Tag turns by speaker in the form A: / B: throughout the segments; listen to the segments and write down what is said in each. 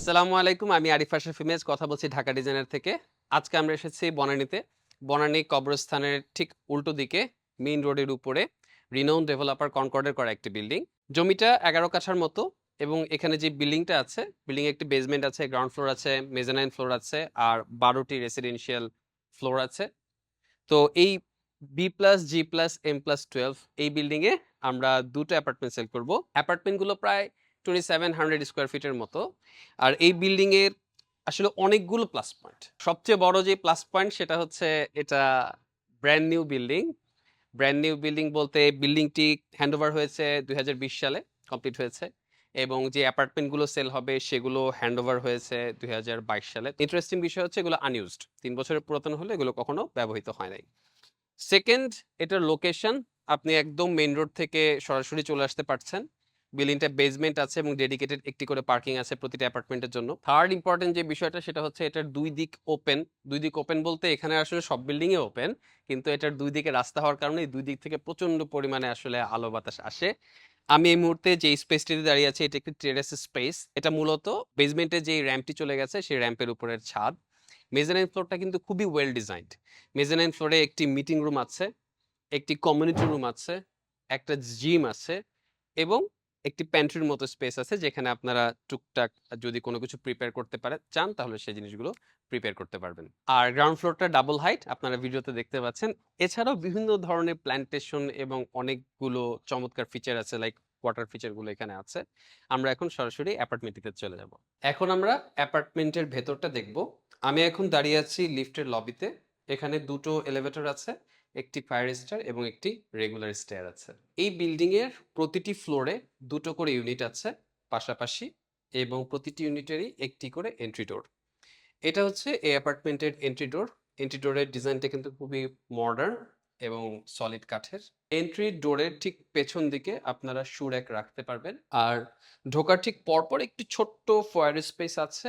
A: আসসালামু আলাইকুম, আমি আরিফ আশরাফ ইমেজ, কথা বলছি ঢাকা ডিজাইনার থেকে। আজকে আমরা এসেছি বনানীতে। বনানী কবরস্থানের ঠিক উল্টো দিকে, মেইন রোডের উপরে রিনাউন ডেভেলপার কনকর্ডের করা একটি বিল্ডিং জমিটা এগারো কাঠার মতো এবং এখানে যে বিল্ডিংটা আছে বিল্ডিং একটি বেসমেন্ট আছে গ্রাউন্ড ফ্লোর আছে মেজানাইন ফ্লোর আছে, আর বারোটি রেসিডেন্সিয়াল ফ্লোর আছে। তো এই B plus G plus M plus twelve এই বিল্ডিংয়ে আমরা দুটো অ্যাপার্টমেন্ট সেল করব। অ্যাপার্টমেন্টগুলো প্রায় টোয়েন্টি সেভেন হান্ড্রেড স্কোয়ার ফিটের মতো। আর এই বিল্ডিং এর আসলে অনেকগুলো প্লাস পয়েন্ট সবচেয়ে বড় যে প্লাস পয়েন্ট সেটা হচ্ছে এটা brand new building brand new building বলতে বিল্ডিংটি হ্যান্ডওভার হয়েছে দুই হাজার বিশ সালে কমপ্লিট হয়েছে। এবং যে অ্যাপার্টমেন্টগুলো সেল হবে সেগুলো হ্যান্ডওভার হয়েছে দুই হাজার বাইশ সালে। ইন্টারেস্টিং বিষয় হচ্ছে এগুলো আনইউজড তিন বছরের পুরাতন হলে এগুলো কখনো ব্যবহৃত হয় নাই। সেকেন্ড এটার লোকেশন আপনি একদম মেইন রোড থেকে সরাসরি চলে আসতে পারছেন। বিল্ডিংটা বেসমেন্ট আছে এবং ডেডিকেটেড একটি করে পার্কিং আছে প্রতিটা অ্যাপার্টমেন্টের জন্য। থার্ড ইম্পর্টেন্ট যে বিষয়টা সেটা হচ্ছে এটার দুই দিক ওপেন দুই দিক ওপেন বলতে এখানে আসলে সব বিল্ডিংয়ে ওপেন কিন্তু এটার দুই দিকে রাস্তা হওয়ার কারণে দুই দিক থেকে প্রচণ্ড পরিমাণে আসলে আলো বাতাস আসে। আমি এই মুহূর্তে যে স্পেসটিতে দাঁড়িয়ে আছি, এটা একটি টেরেস স্পেস এটা মূলত বেসমেন্টে যে র্যাম্পটি চলে গেছে, সেই র্যাম্পের উপরের ছাদ। মেজানাইন ফ্লোরটা কিন্তু খুবই ওয়েল ডিজাইনড মেজানাইন ফ্লোরে একটি মিটিং রুম আছে, একটি কমিউনিটি রুম আছে, একটা জিম আছে এবং একটি প্যান্ট্রির মতো স্পেস আছে যেখানে আপনারা টুকটাক যদি কোনো কিছু প্রিপেয়ার করতে পারে, চান, তাহলে সেই জিনিসগুলো প্রিপেয়ার করতে পারবেন। আর গ্রাউন্ড ফ্লোরটা ডাবল হাইট আপনারা ভিডিওতে দেখতে পাচ্ছেন। এছাড়াও বিভিন্ন ধরনের প্ল্যান্টেশন এবং অনেকগুলো চমৎকার ফিচার আছে লাইক ওয়াটার ফিচারগুলো এখানে আছে। আমরা এখন সরাসরি অ্যাপার্টমেন্টটিতে চলে যাব। এখন আমরা অ্যাপার্টমেন্টের ভেতরটা দেখব। আমি এখন দাঁড়িয়ে আছি লিফটের লবিতে এখানে দুটো এলিভেটর আছে। একটি ফায়ার স্টার এবং একটি রেগুলার স্টেয়ার আছে। এই বিল্ডিং এর প্রতিটি ফ্লোরে দুটো করে ইউনিট আছে পাশাপাশি এবং প্রতিটি ইউনিটেরই একটি করে এন্ট্রি ডোর এটা হচ্ছে এই অ্যাপার্টমেন্টের এন্ট্রি ডোর এন্ট্রি ডোরের ডিজাইনটা কিন্তু খুবই মডার্ন এবং সলিড কাঠের। এন্ট্রি ডোরের ঠিক পেছন দিকে আপনারা শু র্যাক রাখতে পারবেন। আর ঢোকার ঠিক পরপর একটি ছোট্ট ফয়ার স্পেস আছে।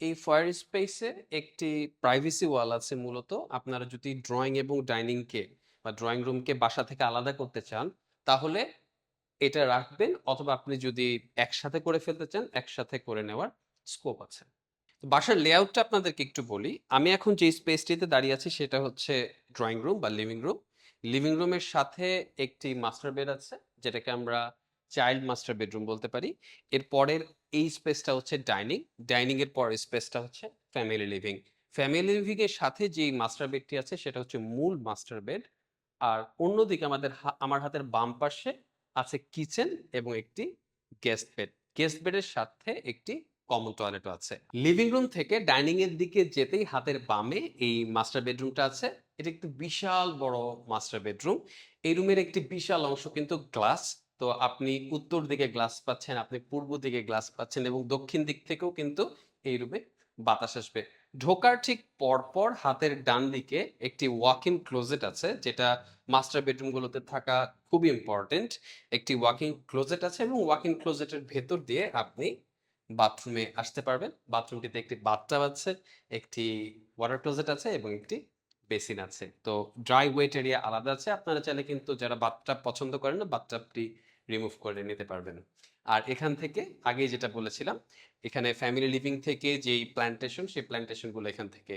A: এই ফয়ার স্পেসে একটি প্রাইভেসি ওয়াল আছে মূলত। আপনারা যদি ড্রয়িং এবং ডাইনিংকে বা ড্রয়িং রুমকে বাসা থেকে আলাদা করতে চান, তাহলে এটা রাখবেন অথবা আপনি যদি একসাথে করে ফেলতে চান, একসাথে করে নেওয়ার স্কোপ আছে। বাসার লেআউটটা আপনাদেরকে একটু বলি। আমি এখন যে স্পেসটিতে দাঁড়িয়ে আছি, সেটা হচ্ছে ড্রয়িং রুম বা লিভিং রুম লিভিং রুমের সাথে একটি মাস্টার বেড আছে, যেটাকে আমরা চাইল্ড মাস্টার বেডরুম বলতে পারি। এর পরের এই স্পেসটা হচ্ছে ডাইনিং ডাইনিং এর পরের স্পেসটা হচ্ছে ফ্যামিলি লিভিং ফ্যামিলি লিভিং এর সাথে যে মাস্টার বেডটি আছে, সেটা হচ্ছে মূল মাস্টার বেড আর অন্যদিকে আমাদের আমার হাতের বাম পাশে আছে কিচেন এবং একটি গেস্ট বেড গেস্ট বেডের সাথে একটি কমন টয়লেটও আছে। লিভিং রুম থেকে ডাইনিং এর দিকে যেতেই হাতের বামে এই মাস্টার বেডরুমটা আছে। এটা একটি বিশাল বড় মাস্টার বেডরুম এই রুমের একটি বিশাল অংশ কিন্তু গ্লাস তো আপনি উত্তর দিকে গ্লাস পাচ্ছেন, আপনি পূর্ব দিকে গ্লাস পাচ্ছেন এবং দক্ষিণ দিক থেকেও কিন্তু এই রুমে বাতাস আসবে। ঢোকার ঠিক পরপর হাতের ডান দিকে একটি ওয়াক ইন ক্লোজেট আছে, যেটা মাস্টার বেডরুমগুলোতে থাকা খুবই ইম্পর্টেন্ট একটি ওয়াকিং ক্লোজেট আছে এবং ওয়াকিং ক্লোজেটের ভেতর দিয়ে আপনি বাথরুমে আসতে পারবেন। বাথরুমটিতে একটি বাথটাব আছে, একটি ওয়াটার ক্লোজেট আছে এবং একটি বেসিন আছে। তো ড্রাই ওয়েট এরিয়া আলাদা আছে, আপনারা চাইলে কিন্তু যারা বাথটাব পছন্দ করেন না বাথটাবটি রিমুভ করে নিতে পারবেন। আর এখান থেকে আগেই যেটা বলেছিলাম, এখানে ফ্যামিলি লিভিং থেকে যেই প্ল্যান্টেশন সেই প্ল্যান্টেশনগুলো এখান থেকে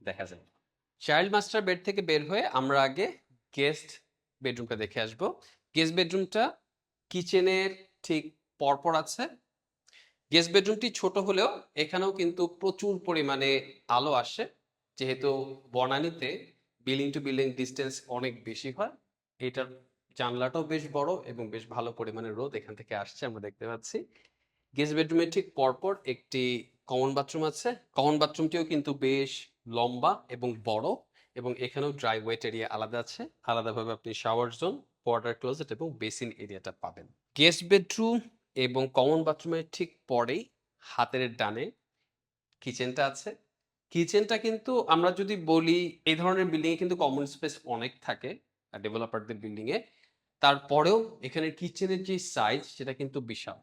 A: দেখা যায়। চাইল্ড মাস্টার বেড থেকে বের হয়ে আমরা আগে গেস্ট বেডরুমটা দেখে আসব। গেস্ট বেডরুমটা কিচেনের ঠিক পরপর আছে। গেস্ট বেডরুমটি ছোট হলেও এখানেও কিন্তু প্রচুর পরিমাণে আলো আসে। যেহেতু বনানীতে বিল্ডিং টু বিল্ডিং ডিস্টেন্স অনেক বেশি হয়, এটার জানলাটাও বেশ বড় এবং বেশ ভালো পরিমাণে রোদ এখান থেকে আসছে, আমরা দেখতে পাচ্ছি। গেস্ট বেডরুমের ঠিক পরপর একটি কমন বাথরুম আছে। কমন বাথরুমটিও কিন্তু বেশ লম্বা এবং বড় এবং এখানেও ড্রাই ওয়েট এরিয়া আলাদা আছে। আলাদাভাবে আপনি শাওয়ার জোন ওয়াটার ক্লোজেট এবং বেসিন এরিয়াটা পাবেন। গেস্ট বেডরুম এবং কমন বাথরুমের ঠিক পরেই হাতের ডানে কিচেনটা আছে। কিচেনটা কিন্তু আমরা যদি বলি, এই ধরনের বিল্ডিং এ কিন্তু কমন স্পেস অনেক থাকে ডেভেলপারদের বিল্ডিং এ তারপরেও এখানে কিচেনের যে সাইজ সেটা কিন্তু বিশাল।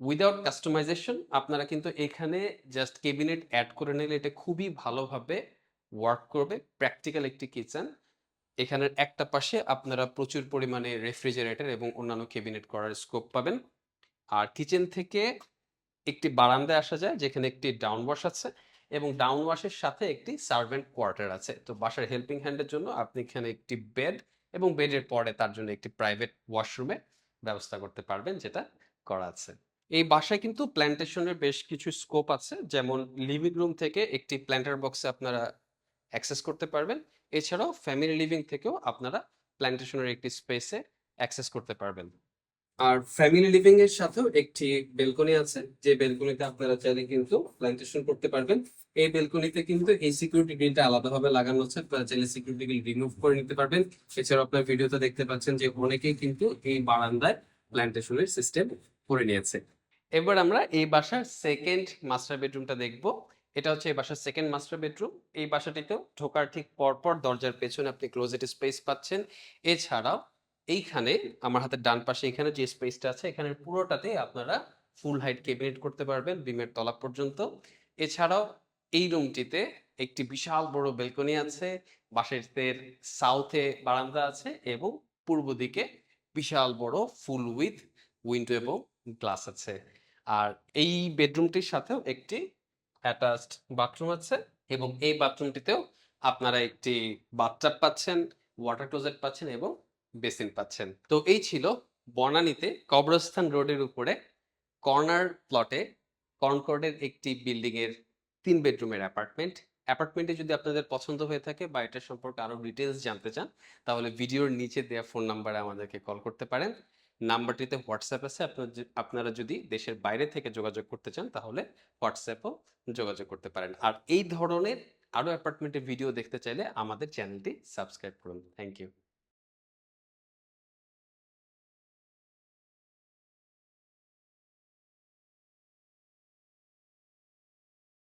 A: উইদাউট কাস্টমাইজেশন আপনারা কিন্তু এখানে জাস্ট কেবিনেট অ্যাড করে নিলে এটা খুবই ভালোভাবে ওয়ার্ক করবে প্র্যাকটিক্যাল একটি কিচেন এখানের একটা পাশে আপনারা প্রচুর পরিমাণে রেফ্রিজারেটর এবং অন্যান্য কেবিনেট করার স্কোপ পাবেন। আর কিচেন থেকে একটি বারান্দায় আসা যায়, যেখানে একটি ডাউন ওয়াশ আছে। এবং ডাউন ওয়াশের সাথে একটি সার্ভেন্ট কোয়ার্টার আছে। তো বাসার হেল্পিং হ্যান্ডের জন্য আপনি এখানে একটি বেড এবং বেডের পরে তার জন্য একটি প্রাইভেট ওয়াশরুমের ব্যবস্থা করতে পারবেন যেটা করা আছে। এই বাসায় কিন্তু প্ল্যান্টেশনের বেশ কিছু স্কোপ আছে। যেমন লিভিং রুম থেকে একটি প্ল্যান্টার বক্সে আপনারা অ্যাক্সেস করতে পারবেন। এছাড়াও ফ্যামিলি লিভিং থেকেও আপনারা প্ল্যান্টেশনের একটি স্পেসে অ্যাক্সেস করতে পারবেন। আর ফ্যামিলি লিভিং এর সাথেও একটি বেলকনি আছে। যে বেলকনিতে আপনারা চাইলে কিন্তু প্ল্যান্টেশন করতে পারবেন। এই বেলকনিতে কিন্তু এই সিকিউরিটি গ্রিলটা আলাদাভাবে লাগানো আছে। আপনারা চাইলে সিকিউরিটি গ্রিল রিমুভ করে নিতে পারবেন। এছাড়াও আপনার ভিডিওতে দেখতে পাচ্ছেন যে অনেকেই কিন্তু এই বারান্দায় প্ল্যান্টেশনের সিস্টেম করে নিয়েছে। এবার আমরা এই বাসার সেকেন্ড মাস্টার বেডরুমটা দেখব। এটা হচ্ছে এই বাসার সেকেন্ড মাস্টার বেডরুম এই বাসাটিতেও ঢোকার ঠিক পরপর দরজার পেছনে আপনি ক্লোজেট স্পেস পাচ্ছেন। এছাড়াও এইখানে আমার হাতের ডান পাশে এখানে যে স্পেসটা আছে এখানে পুরোটাতে আপনারা ফুল হাইট ক্যাবিনেট করতে পারবেন, বিমের তলা পর্যন্ত। এছাড়াও এই রুমটিতে একটি বিশাল বড় বেলকনি আছে বাসের সাউথে বারান্দা আছে এবং পূর্ব দিকে বিশাল বড় ফুল উইথ উইন্ডো এবং গ্লাস আছে। আর এই বেডরুমটির সাথেও একটি অ্যাটাচড বাথরুম আছে এবং এই বাথরুমটিতেও আপনারা একটি বাথটাব পাচ্ছেন ওয়াটার ক্লোজেট পাচ্ছেন এবং বেসিন পাচ্ছেন। তো এই ছিল বনানীতে কবরস্থান রোডের উপরে কর্নার প্লটে কনকর্ডের একটি বিল্ডিং এর তিন বেডরুমের অ্যাপার্টমেন্ট অ্যাপার্টমেন্টে যদি আপনাদের পছন্দ হয়ে থাকে বা এটার সম্পর্কে আরও ডিটেলস জানতে চান, তাহলে ভিডিওর নিচে দেওয়া ফোন নাম্বারে আমাদেরকে কল করতে পারেন। নাম্বারটিতে হোয়াটসঅ্যাপ আছে। আপনার আপনারা যদি দেশের বাইরে থেকে যোগাযোগ করতে চান, তাহলে হোয়াটসঅ্যাপও যোগাযোগ করতে পারেন। আর এই ধরনের আরও অ্যাপার্টমেন্টের ভিডিও দেখতে চাইলে আমাদের চ্যানেলটি সাবস্ক্রাইব করুন। Thank you